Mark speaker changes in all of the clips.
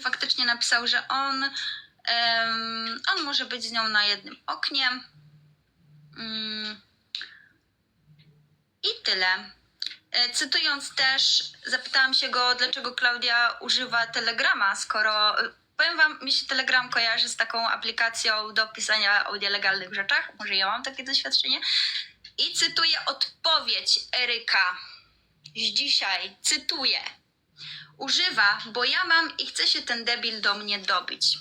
Speaker 1: faktycznie napisał, że on, em, on może być z nią na jednym oknie. Mm. I tyle. E, Cytując też, zapytałam się go, dlaczego Klaudia używa Telegrama, skoro e, powiem wam, mi się Telegram kojarzy z taką aplikacją do pisania o nielegalnych rzeczach. Może ja mam takie doświadczenie. I cytuję odpowiedź Eryka z dzisiaj. Cytuję. Używa, bo ja mam i chce się ten debil do mnie dobić.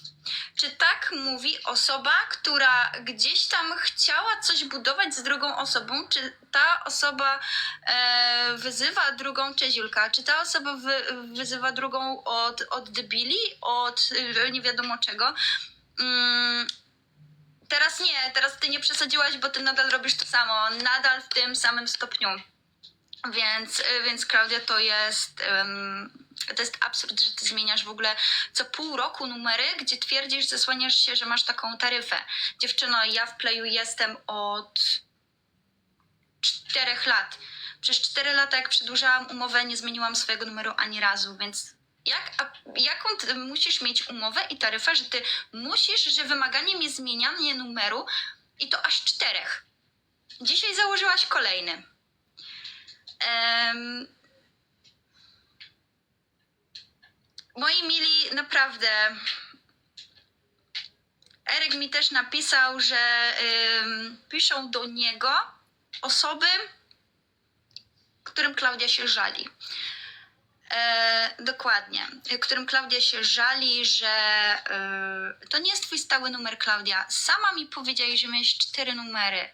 Speaker 1: Czy tak mówi osoba, która gdzieś tam chciała coś budować z drugą osobą? Czy ta osoba e, wyzywa drugą, cześć Julka, czy ta osoba wy, wyzywa drugą od, od debili, od e, nie wiadomo czego? Mm, teraz nie, teraz ty nie przesadziłaś, bo ty nadal robisz to samo, nadal w tym samym stopniu. Więc, y, więc Klaudia, to jest, em, to jest absurd, że ty zmieniasz w ogóle co pół roku numery, gdzie twierdzisz, zasłaniasz się, że masz taką taryfę. Dziewczyno, ja w Playu jestem od czterech lat. Przez cztery lata, jak przedłużałam umowę, nie zmieniłam swojego numeru ani razu, więc jak, a, jaką musisz mieć umowę i taryfę, że ty musisz, że wymaganiem jest zmienianie numeru i to aż czterech. Dzisiaj założyłaś kolejny. Moi mili, naprawdę. Eryk mi też napisał, że piszą do niego osoby, którym Klaudia się żali. E, dokładnie, którym Klaudia się żali, że e, to nie jest twój stały numer, Klaudia. Sama mi powiedziałeś, że miałeś cztery numery.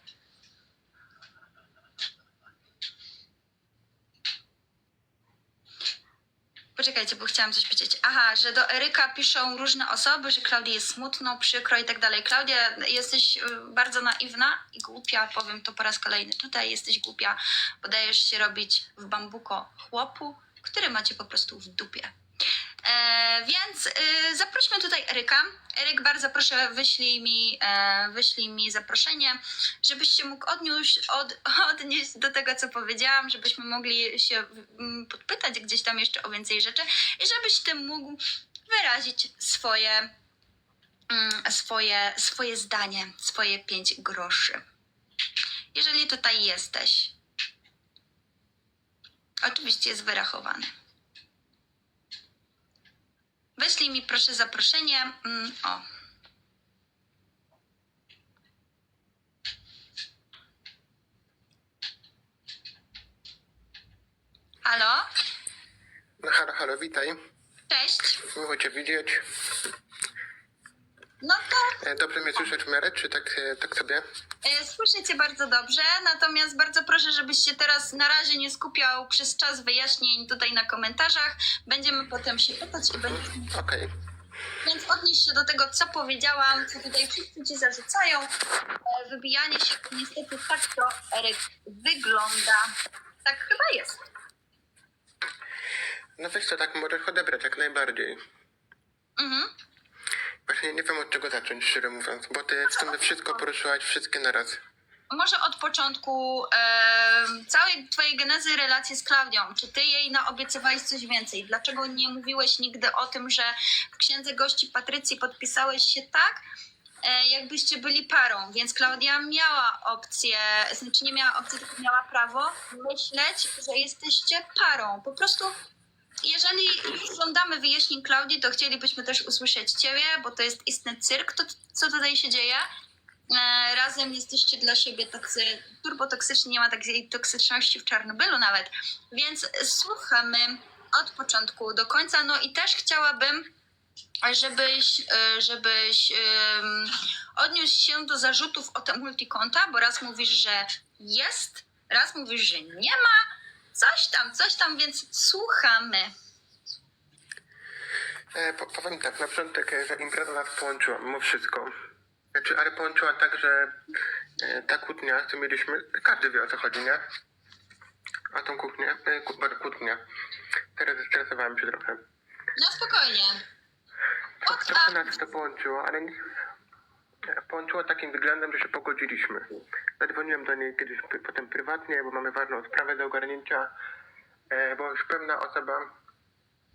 Speaker 1: Poczekajcie, bo chciałam coś powiedzieć. Aha, że do Eryka piszą różne osoby, że Klaudii jest smutno, przykro i tak dalej. Klaudia, jesteś y, bardzo naiwna i głupia, powiem to po raz kolejny. Tutaj jesteś głupia, bo dajesz się robić w bambuko chłopu, który macie po prostu w dupie. E, więc y, zaprośmy tutaj Eryka. Eryk, bardzo proszę, wyślij mi, e, wyślij mi zaproszenie, żebyś się mógł odnieść, od, odnieść do tego, co powiedziałam, żebyśmy mogli się mm, podpytać gdzieś tam jeszcze o więcej rzeczy i żebyś ty mógł wyrazić swoje, mm, swoje, swoje zdanie, swoje pięć groszy. Jeżeli tutaj jesteś. Oczywiście jest wyrachowany. Wyślij mi proszę zaproszenie. Mm, o. Halo?
Speaker 2: No halo, halo, witaj.
Speaker 1: Cześć.
Speaker 2: Miło Cię widzieć.
Speaker 1: No to
Speaker 2: E, Dobrze mnie słyszeć w miarę, czy tak, e, tak sobie?
Speaker 1: e, słyszę Cię bardzo dobrze, natomiast bardzo proszę, żebyś się teraz na razie nie skupiał przez czas wyjaśnień tutaj na komentarzach. Będziemy potem się pytać i będziemy
Speaker 2: Okej.
Speaker 1: Więc odnieś się do tego, co powiedziałam, co tutaj wszyscy ci zarzucają. Wybijanie się, niestety tak to Eryk wygląda. Tak chyba jest.
Speaker 2: No weź to tak możesz odebrać jak najbardziej.
Speaker 1: Mhm.
Speaker 2: Właśnie nie wiem od czego zacząć, szczerze mówiąc, bo Ty sumie wszystko poruszyłaś, wszystkie naraz.
Speaker 1: Może od początku e, całej twojej genezy relacji z Klaudią. Czy ty jej naobiecywałeś coś więcej? Dlaczego nie mówiłeś nigdy o tym, że w księdze gości Patrycji podpisałeś się tak, e, jakbyście byli parą? Więc Klaudia miała opcję, znaczy nie miała opcji, tylko miała prawo myśleć, że jesteście parą. Po prostu jeżeli już żądamy wyjaśnień Klaudii, to chcielibyśmy też usłyszeć Ciebie, bo to jest istny cyrk, to co tutaj się dzieje. E, razem jesteście dla siebie tacy turbotoksyczni, nie ma takiej toksyczności w Czarnobylu nawet, więc słuchamy od początku do końca. No i też chciałabym, żebyś, e, żebyś em, odniósł się do zarzutów o te multikonta, bo raz mówisz, że jest, raz mówisz, że nie ma, coś tam, coś tam, więc słuchamy.
Speaker 2: E, po, powiem tak, na początek, e, że impreza nas połączyła, mimo wszystko. Znaczy, ale połączyła tak, że e, ta kłótnia, co mieliśmy, każdy wie o co chodzi, nie? O tą kłótnię, e, kłótnię. Teraz zestresowałem się trochę.
Speaker 1: No spokojnie.
Speaker 2: Tak, trochę nas to połączyło, ale nie, połączyło takim względem, że się pogodziliśmy. Zadzwoniłem do niej kiedyś potem prywatnie, bo mamy ważną sprawę do ogarnięcia, e, bo już pewna osoba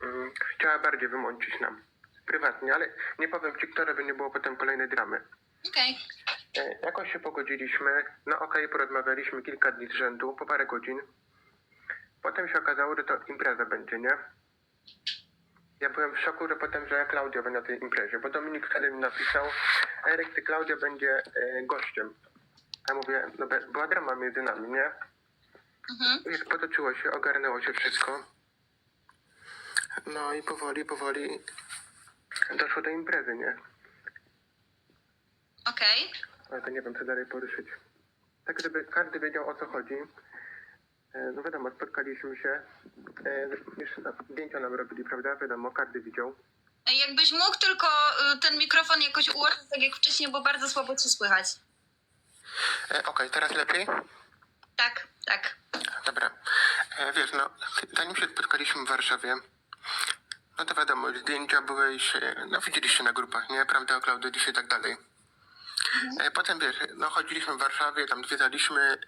Speaker 2: mm, chciała bardziej wymącić nam prywatnie, ale nie powiem ci kto, żeby nie było potem kolejnej dramy.
Speaker 1: Okej.
Speaker 2: E, Jakoś się pogodziliśmy, no okej, porozmawialiśmy kilka dni z rzędu, po parę godzin. Potem się okazało, że to impreza będzie, nie? Ja byłem w szoku, że potem, że Klaudia będzie na tej imprezie, bo Dominik wtedy mi napisał, Eryk, ty Klaudia będzie e, gościem. Ja mówię, no be- była drama między nami, nie?
Speaker 1: Mhm.
Speaker 2: Wiesz, potoczyło się, ogarnęło się wszystko. No i powoli, powoli doszło do imprezy, nie?
Speaker 1: Okej.
Speaker 2: Ale to nie wiem, co dalej poruszyć. Tak, żeby każdy wiedział, o co chodzi. E, No wiadomo, spotkaliśmy się. Jeszcze zdjęcia nam robili, prawda? Wiadomo, każdy widział.
Speaker 1: Jakbyś mógł tylko y, ten mikrofon jakoś ułożyć tak jak wcześniej, bo bardzo słabo cię słychać.
Speaker 2: E, Okej, teraz lepiej?
Speaker 1: Tak, tak.
Speaker 2: Dobra. E, wiesz, no, zanim się spotkaliśmy w Warszawie, no to wiadomo, zdjęcia byłeś, no widzieliście na grupach, nie? Prawda, o Klaudy dzisiaj i tak dalej. E, potem wiesz, no chodziliśmy w Warszawie, tam zwiedzaliśmy,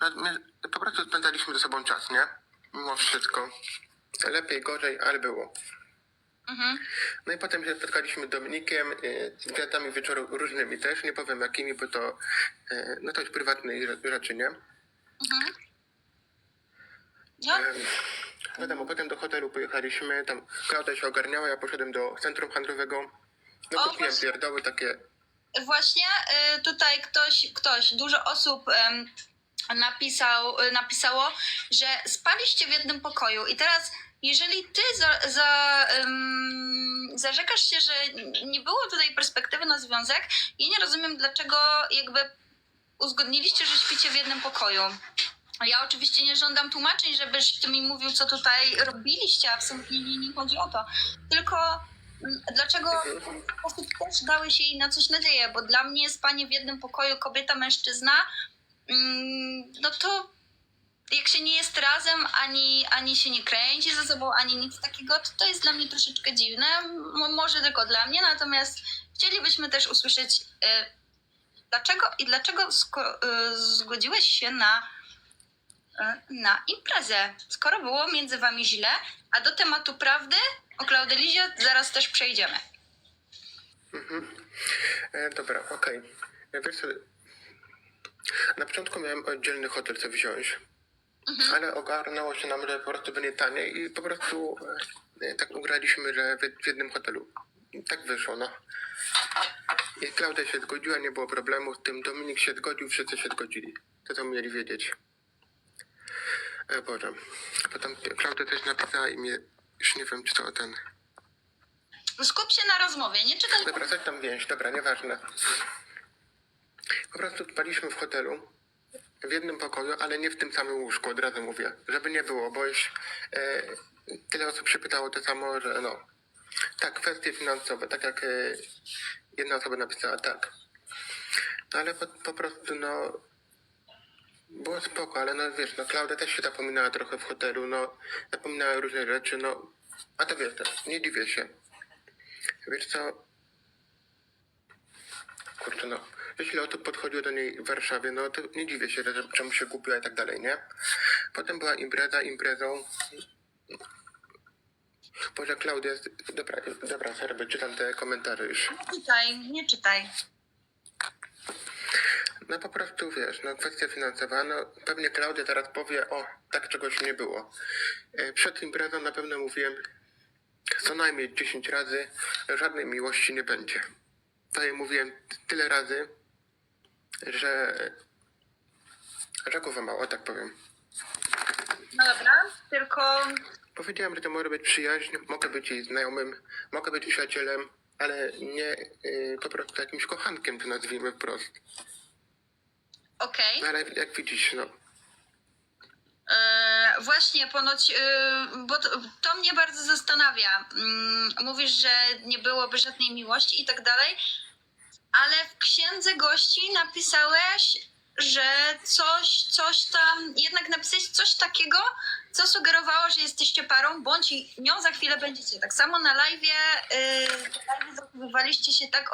Speaker 2: no, my po prostu spędzaliśmy ze sobą czas, nie? Mimo wszystko. Lepiej, gorzej, ale było.
Speaker 1: Mhm.
Speaker 2: No i potem się spotkaliśmy z Dominikiem, e, z gwiazdami wieczoru różnymi też, nie powiem jakimi, bo to, e, no to jest prywatnej rze- rzeczy, nie?
Speaker 1: Mhm. No,
Speaker 2: Em, Wiadomo, potem do hotelu pojechaliśmy, tam Klaudia się ogarniała, ja poszedłem do centrum handlowego. No
Speaker 1: O,
Speaker 2: kupiłem
Speaker 1: właśnie.
Speaker 2: pierdoły takie,
Speaker 1: właśnie y, tutaj ktoś, ktoś, dużo osób em, napisał, y, napisało, że spaliście w jednym pokoju i teraz jeżeli ty za, za, em, zarzekasz się, że nie było tutaj perspektywy na związek, ja nie rozumiem dlaczego jakby uzgodniliście, że śpicie w jednym pokoju. Ja oczywiście nie żądam tłumaczeń, żebyś ty mi mówił, co tutaj robiliście, absolutnie nie, nie chodzi o to. Tylko mm, dlaczego osób też dały się jej na coś nadzieję, bo dla mnie spanie w jednym pokoju kobieta, mężczyzna, no to jak się nie jest razem, ani, ani się nie kręci ze sobą, ani nic takiego, to to jest dla mnie troszeczkę dziwne. Mo- może tylko dla mnie, natomiast chcielibyśmy też usłyszeć, y, dlaczego i dlaczego y, zgodziłeś się na, y, na imprezę, skoro było między wami źle, a do tematu prawdy o Klaudelizie zaraz też przejdziemy.
Speaker 2: e, dobra, okej. Wiesz co, na początku miałem oddzielny hotel co wziąć, ale ogarnęło się nam, że po prostu będzie taniej i po prostu e, tak ugraliśmy, że w, jednym hotelu. I tak wyszło, no. I Klaudia się zgodziła, nie było problemu z tym, Dominik się zgodził, wszyscy się zgodzili. To to mieli wiedzieć. E, Boże. Potem Klaudia coś napisała i mnie, już nie wiem czy to ten...
Speaker 1: Skup się na rozmowie, nie czytaj.
Speaker 2: Dobra, coś tam więź, dobra, nieważne. Po prostu spaliśmy w hotelu, w jednym pokoju, ale nie w tym samym łóżku, od razu mówię. Żeby nie było, bo już e, tyle osób się pytało to samo, że no. Tak, kwestie finansowe, tak jak e, jedna osoba napisała, tak. No ale po, po prostu, no. Było spoko, ale no wiesz, no Klaudia też się zapominała trochę w hotelu, no. Zapominała różne rzeczy, no. A to wiesz, nie dziwię się. Wiesz co? Kurczę, no. Jeśli osób podchodziło do niej w Warszawie, no to nie dziwię się, że czemu się kupiła i tak dalej, nie? Potem była impreza, imprezą. Boże, Klaudia, dobra, dobra, sorry, czytam te komentarze już.
Speaker 1: Nie czytaj, nie czytaj.
Speaker 2: No po prostu, wiesz, no kwestia finansowa, no pewnie Klaudia teraz powie, o, tak czegoś nie było. E, Przed imprezą na pewno mówiłem co najmniej 10 razy, żadnej miłości nie będzie. Jej mówiłem tyle razy, że, że głowa mało, tak powiem.
Speaker 1: No dobra, tylko
Speaker 2: Powiedziałem, że to może być przyjaźń, mogę być jej znajomym, mogę być przyjacielem, ale nie y, po prostu jakimś kochankiem, to nazwijmy wprost.
Speaker 1: okej.
Speaker 2: No ale jak widzisz, no,
Speaker 1: właśnie, ponoć, e, bo to, to mnie bardzo zastanawia. Mm, mówisz, że nie byłoby żadnej miłości i tak dalej, ale w księdze gości napisałeś, że coś, coś tam, jednak napisałeś coś takiego, co sugerowało, że jesteście parą, bądź nią za chwilę będziecie. Tak samo na live, yy, zachowywaliście się tak